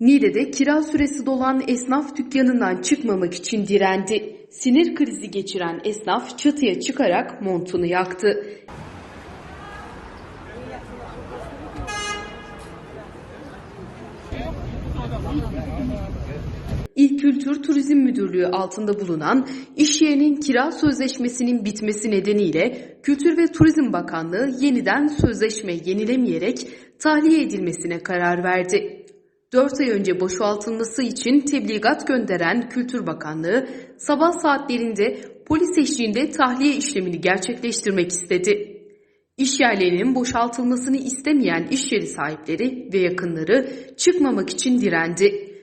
Niğde'de kira süresi dolan esnaf dükkanından çıkmamak için direndi. Sinir krizi geçiren esnaf çatıya çıkarak montunu yaktı. İl Kültür Turizm Müdürlüğü altında bulunan iş yerinin kira sözleşmesinin bitmesi nedeniyle Kültür ve Turizm Bakanlığı yeniden sözleşme yenilemeyerek tahliye edilmesine karar verdi. 4 ay önce boşaltılması için tebligat gönderen Kültür Bakanlığı sabah saatlerinde polis eşliğinde tahliye işlemini gerçekleştirmek istedi. İş yerlerinin boşaltılmasını istemeyen iş yeri sahipleri ve yakınları çıkmamak için direndi.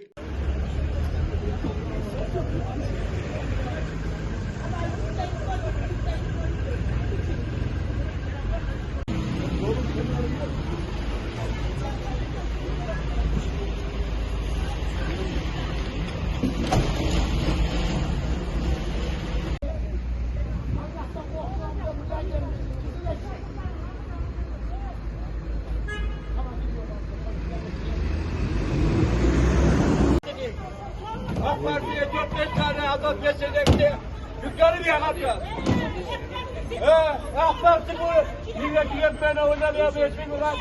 adam geçecekti. Dükkanı bir yakacağız. Ee, AK Parti bu millet yönetmeni oynamaya meşgul ulan.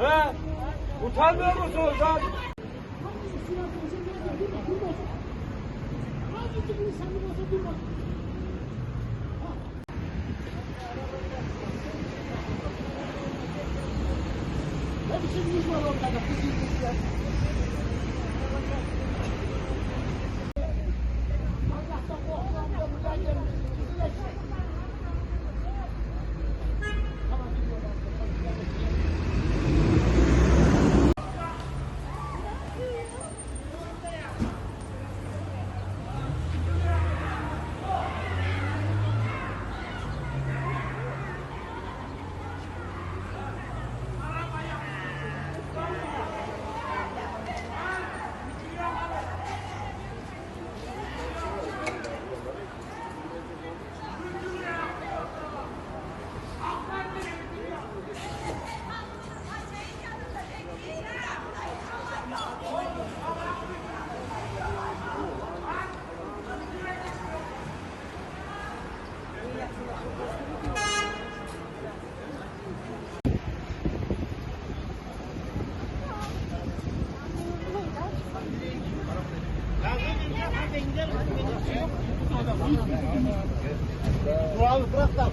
Ee, utanmıyor musunuz lan? Hadi şimdi yüzme ortada, kız yüzmesi ya. Bırak da.